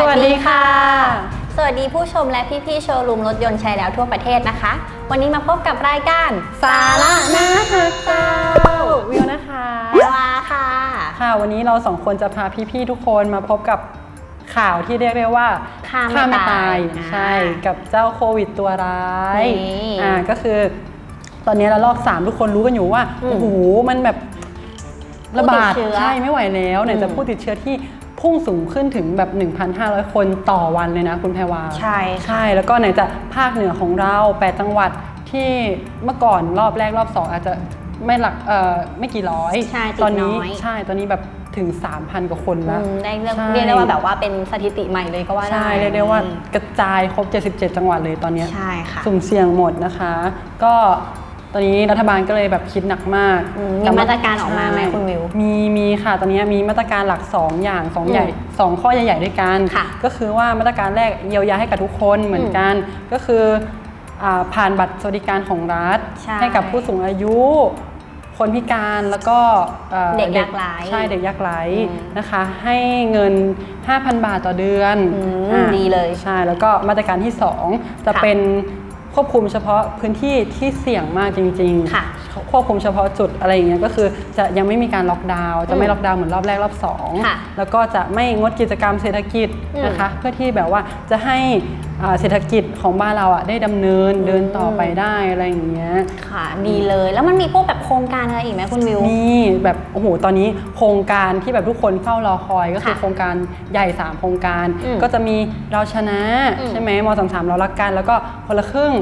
สวัสดีค่ะ สวัสดีผู้ชมและพี่ๆโชว์รูมรถยนต์ใช้แล้วทั่วประเทศนะคะ วันนี้มาพบกับรายการสาระน่าฮักเจ้าวิวนะคะเวลาค่ะ ค่ะ วันนี้เราสองคนจะพาพี่ๆทุกคนมาพบกับข่าวที่เรียกได้ว่าฆ่าไม่ตายอ่าใช่ กับเจ้าโควิดตัวร้ายนี่อ่าก็คือ ตอนนี้ระลอกสามทุกคนรู้กันอยู่ว่าอืมโอ้โหมันแบบ ระบาดผู้ติดเชื้อใช่ไม่ไหวแล้วไหนจะอืมผู้ติดเชื้อที่พุ่งสูงขึ้นถึงแบบ 1,500 คนต่อวันเลยนะคุณแพรวาใช่ค่ะใช่ แล้วก็ไหนจะภาคเหนือของเรา8จังหวัดที่เมื่อก่อนรอบแรกรอบสองอาจจะไม่หลักเอ่อไม่กี่ร้อยใช่ติดตอนนี้น้อยใช่ตอนนี้แบบถึง 3,000 กว่าคนอืแล้วมได้เรียกใช่เรียกได้ว่าแบบว่าเป็นสถิติใหม่เลยก็ว่าได้ใช่เรียกได้ว่ากระจายครบ 77 จังหวัดเลยตอนเนี้ยใช่ค่ะสุ่มเสี่ยงหมดนะคะ ก็ ตอนนี้รัฐบาลก็เลยแบบคิดหนักมากอืมมีมาตรการออกมาไหมใช่คุณวิว มีมีค่ะตอนนี้มีมาตรการหลัก 2 อย่าง2ใหญ่อืมสองข้อใหญ่ๆด้วยกันค่ะก็คือว่ามาตรการแรกเยียวยาให้กับทุกคนเหมือนกัน ก็คืออาผ่านบัตรสวัสดิการของรัฐใช่ให้กับผู้สูงอายุ คนพิการแล้วก็อ่อเด็กยากไร้ใช่เด็กยากไร้อืมนะคะ ให้เงิน 5,000 บาทต่อเดือนอืมอ่าดีเลยใช่แล้วก็มาตรการที่ 2 จะค่ะเป็น ควบคุมเฉพาะพื้นที่ที่เสี่ยงมากจริงค่ะควบคุมเฉพาะจุดอะไรอย่างเงี้ยก็คือจะยังไม่มีการล็อกดาวน์จะไม่อืมล็อกดาวน์เหมือนรอบแรกรอบสองค่ะแล้วก็จะไม่งดกิจกรรมเศรษฐกิจอืมนะคะเพื่อที่แบบว่าจะให้อ่าเศรษฐกิจของบ้านเราอะได้ดำเนินเดินต่อไปได้อะไรอย่างเงี้ยค่ะดีเลยแล้วมันมีพวกแบบโครงการอะไรอีกไหมคุณวิวมีแบบโอ้โหตอนนี้โครงการที่แบบทุกคนเฝ้ารอคอยก็คือค่ะโครงการใหญ่ 3 โครงการอืมก็จะมีเราชนะอืมใช่ไหมมสามสามเรารักกันแล้วก็คนละครึ่งอืม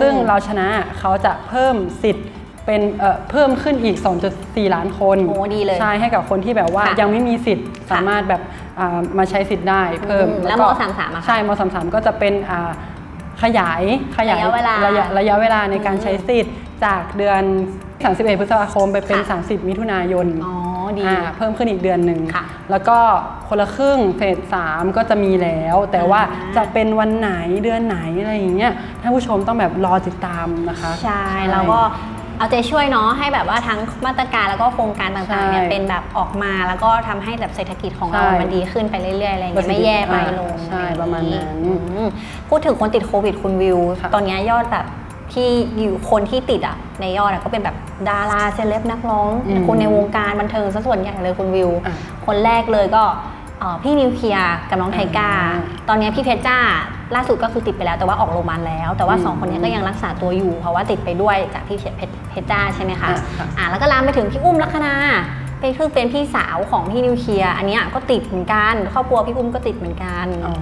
ซึ่งเราชนะเขาจะเพิ่มสิทธิ์เป็นเอ่อเพิ่มขึ้นอีก 2.4 ล้านคนโอ้ดีเลยใช่ให้กับคนที่แบบว่าค่ะยังไม่มีสิทธิ์สามารถแบบอ่ามาใช้สิทธิ์ได้เพิ่มอืมแล้วก็ม33อะคะใช่มสามสามก็จะเป็นอ่าขยายขยายระยะเวลาระยะระยะเวลาในการอืมใช้สิทธิ์จากเดือน 31 พฤษภาคมไปเป็น ค่ะ 30 มิถุนายน อ๋อ ดีอ่าเพิ่มขึ้นอีกเดือนหนึ่งค่ะแล้วก็คนละครึ่งเฟสสามก็จะมีแล้ว แต่ว่าอ่า จะเป็นวันไหนเดือนไหนอะไรอย่างเงี้ยท่านผู้ชมต้องแบบรอติดตามนะคะ ใช่แล้วก็เอาใจช่วยเนาะให้แบบว่าทั้งมาตรการแล้วก็โครงการต่างๆเนี่ยใช่เป็นแบบออกมาแล้วก็ทำให้แบบเศรษฐกิจของเราใช่มันดีขึ้นไปเรื่อยๆอะไรอย่างประเงี้ยสิทธิไม่แย่ไปลงอ่าใช่ประมาณนั้นอืมพูดถึงคนติดโควิดคุณวิว ค่ะ ตอนเนี้ยยอดแบบ ที่อยู่คนที่ติดอะในยอดอะก็เป็นแบบดาราเซเลบนักร้อง อืมคนในวงการบันเทิงซะส่วนใหญ่เลยคุณวิว อะคนแรกเลยก็เอ่อพี่นิวเคลียร์กับน้องไทก้า อ่าตอนนี้พี่เพชรจ้าล่าสุดก็คือติดไปแล้วแต่ว่าออกโรงพยาบาลแล้ว แต่ว่าอืมสองคนนี้ก็ยังรักษาตัวอยู่ เพราะว่าติดไปด้วยจากพี่เพชรเพชรจ้าใช่ไหมคะอ่าค่ะ อ่าแล้วก็ลามไปถึงพี่อุ้มลัคนาเป็นคือเป็นพี่สาวของพี่นิวเคลียร์อันเนี้ยก็ติดเหมือนกันครอบครัวพี่อุ้มก็ติดเหมือนกัน อ๋อ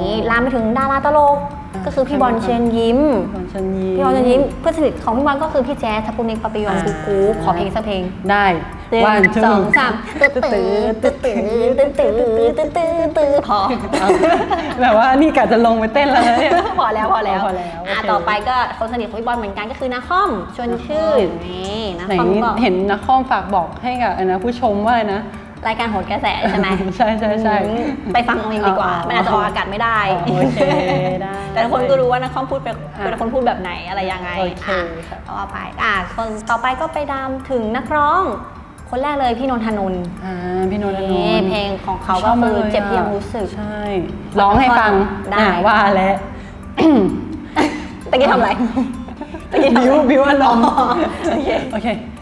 นี่ลามไปถึงดาราตลกอ่า ก็คือพี่บอลเชิญยิ้มบอลเชิญยิ้มพี่บอลเชิญยิ้มเพื่อนสนิทของพี่บอลก็คือพี่แจ๊สทัพพุนิกปะปิยองอ่ากูกูขอเพลงสักเพลงได้หนึ่งวันสองสามตื้อตื้อตื้อตื้อตื้อตื้อตื้อตื้อตื้อพอแบบว่านี่กะจะลงไปเต้นแล้วนะเนี่ยพอแล้วพอแล้วพอแล้วอะโอเคต่อไปก็คนสนิทของพี่บอลเหมือนกันก็คือนาคอมชวนชื่นนี่นาไหนคอมก็เห็นนักคอมฝากบอกให้กับอันนะผู้ชมว่าอะไรนะ รายการโหดกระแสใช่ไหมใช่ใช่ใช่อืมไปฟังเอาเองดีกว่า อ๋อมันอาจจะออกอากาศไม่ได้ อ๋อโอเคได้แต่ทุกคนก็รู้ว่านาคอมพูดเป็นอะเป็นคนพูดแบบไหนอะไรยังไงโอเคอะค่ะต่อไปอะคนต่อไปก็ไปดามถึงนักร้อง คนแรกเลยพี่นนทนนท์อ่าพี่โนนทนนี่นท์เพลงของเขาก็ชบมคือละเจ็บที่ยังรู้สึก ใช่ ร้องให้ฟังได้ อ่าว่าแล้ว ตะกี้ทำอะไร ตะกี้ทำบิวอะไรบิวอารมณ์อ๋อโอเค โอเคเ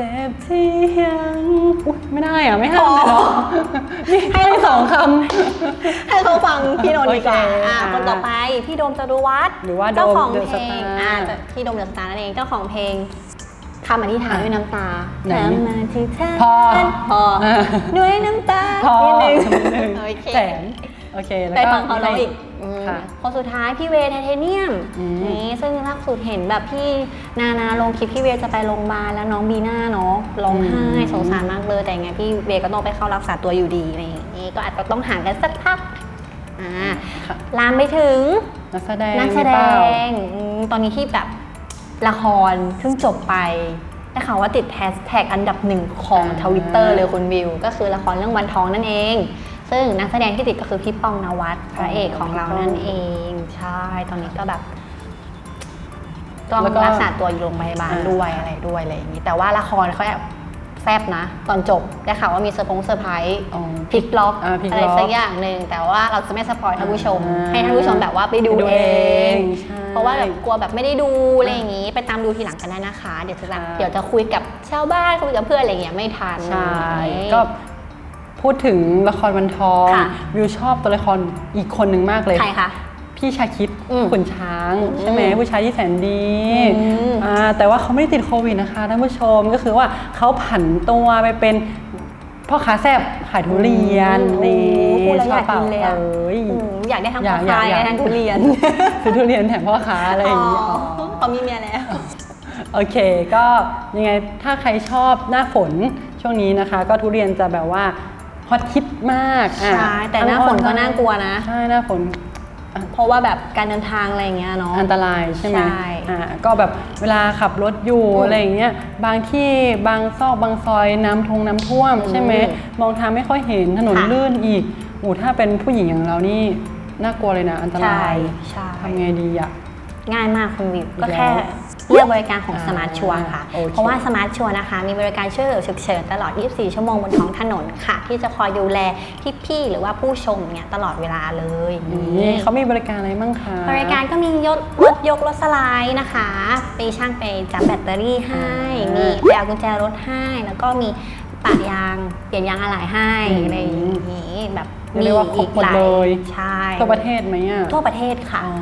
จ็บที่ยังอุ๊ยไม่ได้อะ ไม่ห้ามเลยเหรอนี่ให้ให้เขาสองคให้เขาฟังพี่โนนท์ดีกว่าโอเคอะอ่าคนต่อไปพี่โดมจารุวัฒน์หรือว่าโดมเจ้าของเดอะเพลสตางร์อ่าจะพี่โดมเดอะสตาร์นั่นเองเจ้าของเพลงคำอธิษฐานด้วยน้ำตาไหนคำอธิษฐานพอพออ่าด้วยน้ำตาพอนิดนึงนิดนึงโอเคแสนโอเคแล้วไปก็ฟังเขาร้องอีกอืม ค่ะคนสุดท้ายพี่เวย์ไทเทเนียมอืม นี่ซึ่งล่าสุดเห็นแบบพี่นานาลงคลิปพี่เวย์จะไปโรงพยาบาลแล้วน้องบีน่าเนาะร้องไห้สงสารมากเลยแต่ยังไงพี่เวย์ก็ต้องไปเข้ารักษาตัวอยู่ดีอะไรอย่างนี้ก็อาจจะต้องห่างกันสักพักอ่าค่ะลามไปถึง นักแสดงนักแสหดรือเปล่างอืมตอนนี้ที่แบบละครเพิ่งจบไปได้ข่าวว่าติดแฮชแท็กอันดับหนึ่งของอ่าทวิตเตอร์เลยคุณวิว ก็คือละครเรื่องวันทองนั่นเอง ซึ่งนักแสดงที่ติดก็คือพี่ป้องนวัดพระเอกของเรานั่นเอง ใช่ ตอนนี้ก็แบบต้องแล้วก็ รักษาตัวอยู่โรงพยาบาลอ่าด้วยอะไรด้วยอะไรอย่างนี้ แต่ว่าละครเขาแอบแซบนะ ตอนจบได้ข่าวว่ามีเซอร์พงเซอร์ไพรส์อ๋อ พลิกล็อกอ่าพลิกอะไรล็อกสักอย่างหนึ่งแต่ว่าเราจะไม่สปอยท่านผู้ชม อ่าให้ท่านผู้ชมแบบว่าไปดูไปดูเอเองง ใช่เพราะว่าแบบกลัวแบบไม่ได้ดูอะไรอย่างนี้ ไปตามดูทีหลังกันได้นะคะ เดี๋ยวจะแบบใช่ เดี๋ยวจะคุยกับชาวบ้านคุยกับเพื่อนอะไรอย่างเงี้ยไม่ทัน ใช่ก็ พูดถึงละครวันทองค่ะวิวชอบตัวละครอีกคนหนึ่งมากเลย ใครคะ พี่ชาคิดอืมขุนช้าง ใช่ไหมอืมผู้ชายที่แสนดีอืมอ่าแต่ว่าเขาไม่ได้ติดโควิดนะคะท่านผู้ชมก็คือว่าเขาผันตัวไปเป็นพ่อค้าแซบขายทุเรียนโอ้นี่โหพูดแล้วอยากชบกินเลยเปอะ เอ้ย อืมอยากได้ทั้งอยาพ่อกค้าอยากอยากได้ทั้งทุเรียนซื้อทุเรียนแถมพ่อค้าอะไรอย่างนี้อ๋ออ๋อเขามีเมียแล้ว โอเค ก็ยังไงถ้าใครชอบหน้าฝนช่วงนี้นะคะ ก็ทุเรียนจะแบบว่า ฮอตฮิตมากอะใช่แต่หน้าฝนก็น่ากลัวนะ ใช่หน้าฝนเพราะว่าแบบการเดินทางอะไรอย่างเงี้ยเนาะอันตรายใช่ไหมใช่อ่าก็แบบเวลาขับรถอยู่อืมอะไรอย่างเงี้ยบางที่บางซอกบางซอยน้ำทงน้ำท่วมอืมใช่ไหมมองทางไม่ค่อยเห็นถนนค่ะลื่นอีกโอ้ถ้าเป็นผู้หญิงอย่างเรานี่น่ากลัวเลยนะ อันตใช่รายใช่ทำไงดีอะง่ายมากคุณวิวอีกก็แล้วแค่ เลือกบริการของอ่าสมาร์ทชัวร์ค่ะ โอเค เพราะว่าสมาร์ทชัวร์นะคะ มีบริการช่วยเหลือฉุกเฉินตลอด 24 ชั่วโมงบนท้องถนนค่ะ ที่จะคอยดูแลพี่ๆหรือว่าผู้ชมเนี่ยตลอดเวลาเลยนี่เขามีบริการอะไรบ้างคะ บริการก็มียกรถยกรถสไลด์นะคะ ไปช่างไปจับแบตเตอรี่ให้ อ่ามี มีไปเอากุญแจรถให้ แล้วก็มีปะยางเปลี่ยนยางอะไหล่ให้อืมอะไรอย่างนี้แบบเรียกว่าครบหมดเลย ใช่ ทั่วประเทศไหมอะ ทั่วประเทศค่ะ อ๋อ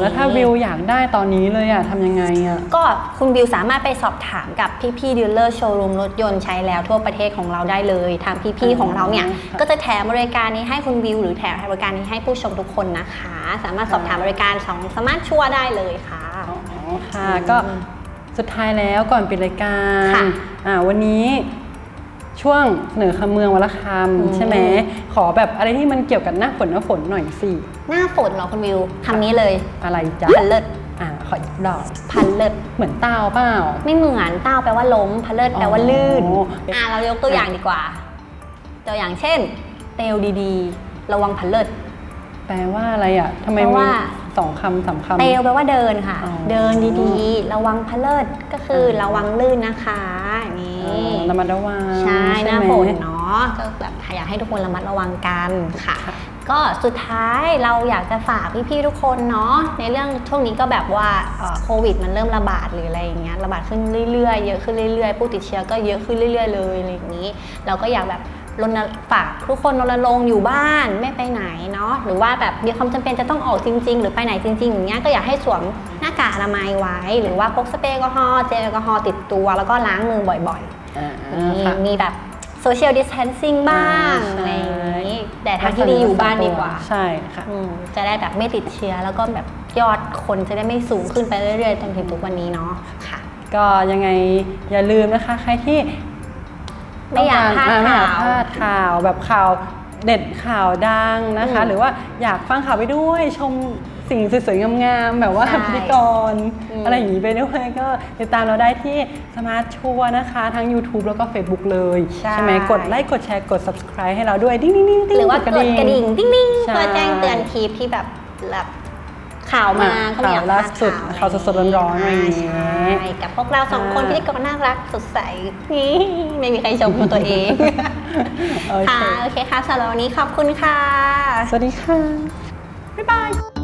แล้วถ้าวิวอยากได้ตอนนี้เลยอะทำยังไงอะก็คุณวิวสามารถไปสอบถามกับพี่ๆดีลเลอร์โชว์รูมรถยนต์ใช้แล้วทั่วประเทศของเราได้เลย ทางพี่ๆของเราเนี่ยค่ะก็จะแถมบริการนี้ให้คุณวิวหรือแถมบริการนี้ให้ผู้ชมทุกคนนะคะ สามารถสอบถามบริการของสมาร์ทชัวร์ได้เลยค่ะอ๋อค่ะก็สุดท้ายแล้วก่อนปิดรายการค่ะอ่าวันนี้ ช่วงเสนอคำเมืองวันละคอืมำใช่ไหมขอแบบอะไรที่มันเกี่ยวกับหน้าฝนหน้าฝนหน่อยสิหน้าฝนเหรอคุณวิวคำนี้เลย อะไรจ๊ะพันเลิศอ่าขออีกดอกพันเลิศเหมือนเต้าเปล่าไม่เหมือนเต้าแปลว่าล้มพันเลิศแปลว่าลื่นอ๋ออ่อ่าเรายกตัวอย่างดีกว่า ตัวอย่างเช่น เตลดีๆ ระวังพันเลิศแปลว่าอะไรอะทำไมแปลมีว่าสองคำสามคำเตลแปลว่าเดินค่ะอ๋อเดินดีๆ ระวังพะเลิศก็คือออระวังลื่นนะคะนี่อ๋อ ระมัดระวังใช่หน้าไมฝนเนาะก็แบบอยากให้ทุกคนระมัดระวังกันค่ะ ก็สุดท้ายเราอยากจะฝากพี่ๆทุกคนเนาะในเรื่องช่วงนี้ก็แบบว่าเอ่อโควิด มันเริ่มระบาดหรืออะไรอย่างเงี้ยระบาดขึ้นเรื่อยๆเยอะขึ้นเรื่อยๆผู้ติดเชื้อก็เยอะขึ้นเรื่อย ๆ เลยอะไรอย่างนี้ เราก็อยากแบบ รณฝากทุกคนรณรงค์อยู่บ้านไม่ไปไหนเนาะหรือว่าแบบมีความจำเป็นจะต้องออกจริง ๆ หรือไปไหนจริงๆอย่างเงี้ยก็อยากให้สวมหน้ากากอนามัยไว้ หรือว่าพกสเปรย์แอลกอฮอล์เจลแอลกอฮอล์ติดตัว แล้วก็ล้างมือบ่อยอ่าๆมีค่ะมีแบบโซเชียลดิสเทนซิ่งบ้างอ่าใช่อะไรอย่างนี้แต่ทางที่ดีอยู่บ้านดีกว่า ใช่ค่ะอืมจะได้แบบไม่ติดเชื้อแล้วก็แบบยอดคนจะได้ไม่สูงขึ้นไปเรื่อยๆจนถึงทุกวันนี้เนาะค่ะ ก็ยังไงอย่าลืมนะคะ ใครที่ ไม่อยากพลาดต้องกรอ่ไม่อยากข่าวพลาดข่าวแบบข่าวเด็ดข่าวดังนะคะอืมหรือว่าอยากฟังข่าวไปด้วยชมสิ่งสวยๆงามๆแบบว่าใช่พิธีกรอืมอะไรอย่างนี้ไปด้วยก็ติดตามเราได้ที่สมาร์ทชัวนะคะทั้ง YouTube แล้วก็ Facebook เลยใช่ไหมกดไลค์กดแชร์กด subscribe ให้เราด้วย ดิ้งดิ้งดิ้งดิ้งหรือว่ากดกระดิ่ง ดิ้งดิ้งใช่เพื่อแจ้งเตือนคลิปที่แบบแบบ ข่าวมาอะก็ไม่อยากพข่าวลาล่าสุดข่าวข่าวสดๆร้อนๆอะไรอย่างเงี้ยใช่กับพวกเราสองคนอ่าพิธีกรน่ารักสดใสนี่ไม่มีใครชมตัวเองโอเคค่ะโอเคค่ะสำหรับวันนี้ขอบคุณค่ะ สวัสดีค่ะ บ๊ายบาย